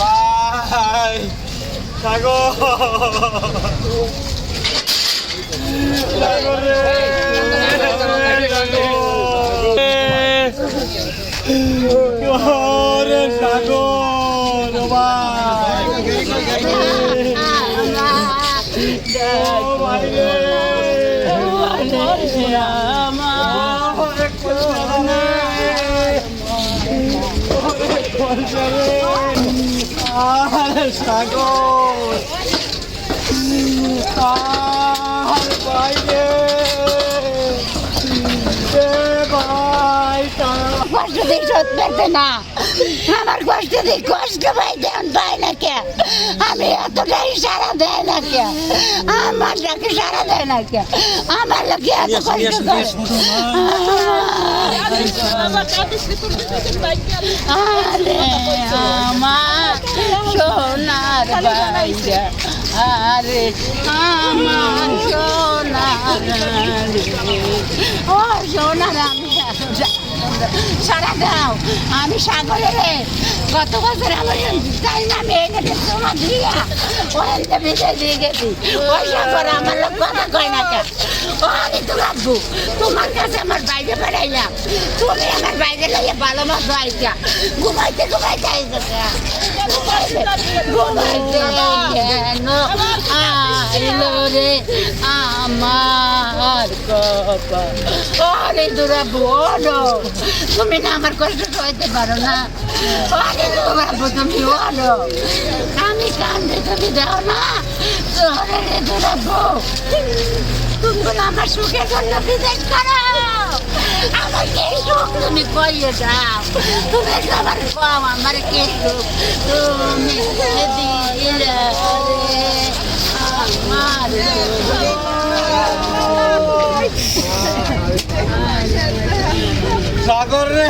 ভাই সাগর সাগর সাগর আরে সাগর আর বাইরে এ ভাই কষ্ট শোধ পেতে না। আমার কষ্ট দিয়ে কষ্ট পাই দেন পাই না কে? আমি এতটাই সারা দেয় না কে? আমার ডাকে সারা দেয় না কে? আমার লোকে এত কষ্ট করে। আমার সোনার আরে আমার সোনার ও সোনার আমি সারা দাও। আমি সাগরে গত বছর আমার তাই না আমি এখানে তোমার দিয়া ওখানে বিদায় দিয়ে গেছি। ওই সাগর আমার লোক কথা কয় না কেন? ও, আমি তো ভাববো তোমার কাছে আমার বাইরে বেড়াইলাম। তুমি আমার বাইরে লাইয়া ভালো মতো আইসা ঘুমাইতে ঘুমাইতে আইসা ঘুমাইতে ঘুমাইতে আইলো রে? আমার কপা অরে দুরা বলো, তুমি না আমার কষ্ট সইতে পারো না। অরে দুরা তুমি বলো, আমি কান্দে তুমি দাও না তোরে রে দুরা তুমি আমার সুখের জন্য বিদেশ করো। আমার কে সুখ তুমি কইয়ে দাও। তুমি সবার কম আমার কে সুখ? তুমি দিলে আমার সাগর রে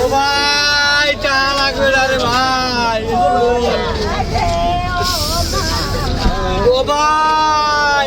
ও ভাই টাকা লাগবে না রে ভাই ও ভাই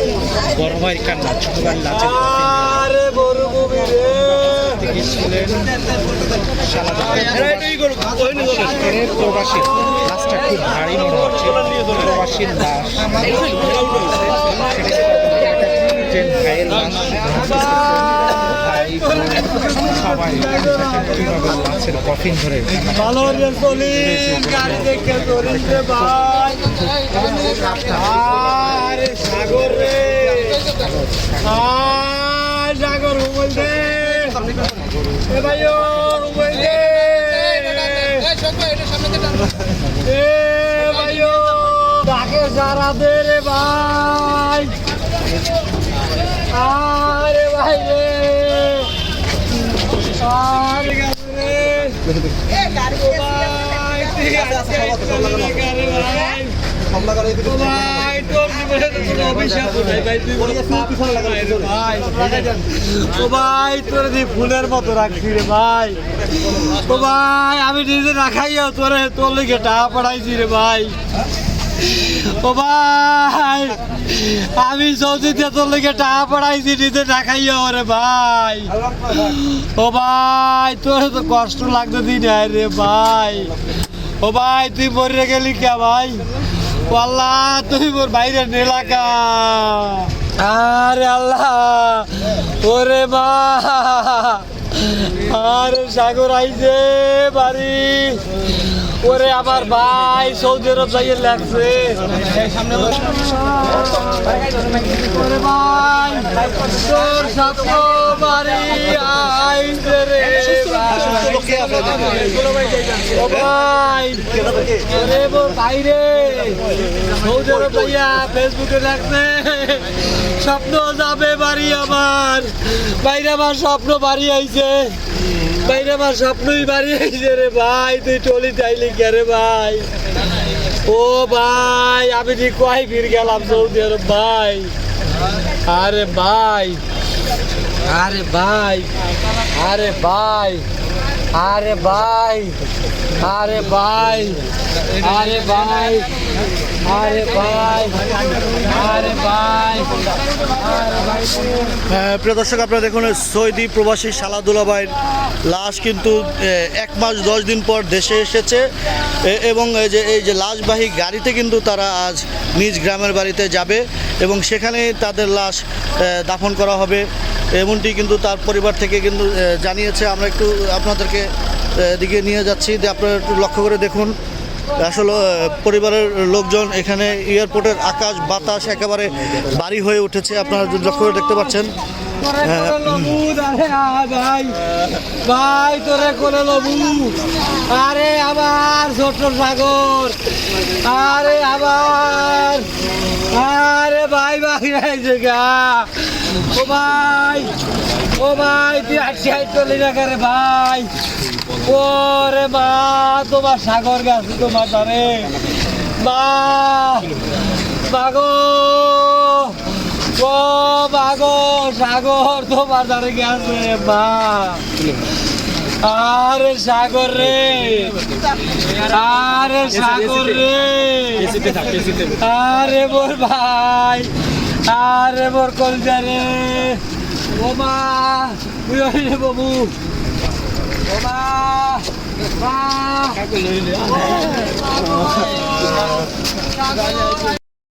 বড় ভাইয়ের কান্না ছোট ভাইয়ের লাচে ছিলেন প্রবাসী লাশটা খুব ভারী মনে হচ্ছে। প্রবাসীর লাশ ভাইয়ের লাশ সবাই লাশের কফিন ধরে ভালো গাড়ি দেখে চলিস ভাই আরে সাগর রে আয় সাগর উমল দে এ ভাই ও উমল দে এ ভাই ও দে রে ভাই। আরে ভাই রে। আরে ফুলের মতো রাখছি রে ভাই। ও ভাই আমি নিজে রাখাইও তোরে তোর লিখে টাকা পড়াইছি রে ভাই। ও ভাই, আমি সৌদিতে তোর লিগে টাকা পড়াইছি, নিজে রাখাইও রে ভাই। ও ভাই, তোর তো কষ্ট লাগতে দিন রে ভাই। ও ভাই, তুই মরে গেলি কে ভাই? আল্লাহ, তুই মোর বাইরে নেলাকা। আরে আল্লাহ, ওরে মা আরে সাগর আইছে বাড়ি। ওরে আমার ভাই, সৌদি আরব যাইয়ে লাগছে। ওরে ভাই, তোর স্বপ্ন বাড়ি আইছে রে ভাই। বাইরে সৌদি আরব যাইয়া ফেসবুকে লাগছে। স্বপ্ন যাবে বাড়ি আমার। বাইরে আমার স্বপ্ন বাড়ি আইছে। বাইরে আমার স্বপ্নই বাড়ি আইছে রে ভাই, তুই টলি চাইলি কে রে ভাই? ও ভাই, আমি ঠিক কয় ফির গেলাম সৌদি আরব ভাই। আরে ভাই আরে ভাই আরে ভাই আরে ভাই আরে ভাই আরে ভাই আরে ভাই, আরে প্রিয় দর্শক, আপনারা দেখুন, সৌদি প্রবাসী সালাদুল্লা ভাইয়ের লাশ কিন্তু এক মাস দশ দিন পর দেশে এসেছে। এবং এই যে এই যে লাশবাহী গাড়িতে কিন্তু তারা আজ নিজ গ্রামের বাড়িতে যাবে এবং সেখানে তাদের লাশ দাফন করা হবে। এমনটি কিন্তু তার পরিবার থেকে কিন্তু জানিয়েছে। আমরা একটু আপনাদেরকে দিকে নিয়ে যাচ্ছি। যে আপনারা একটু লক্ষ্য করে দেখুন। আসলে পরিবারের লোকজন এখানে এয়ারপোর্টের আকাশ বাতাস একেবারে বাড়ি হয়ে উঠেছে। আপনারা যদি লক্ষ্য করে দেখতে পাচ্ছেন লবু ভাই। ভাই তোরে কোলে লবু। আরে আবার ছোট সাগর। আরে আবার। আরে ভাই ভাই রাইছে গা। ও ভাই ও তুই রে ভাই? ও রে মা, তোমার সাগর গাছ তোমার তারে মা, মাগো, ও মাগো, সাগর তোমার দ্বারে গেছে মা। আরে সাগর রে, আরে সাগর রে। আরে মোর ভাই, আরে মোর কলজা রে। ও মা বাবু। 走吧，走吧，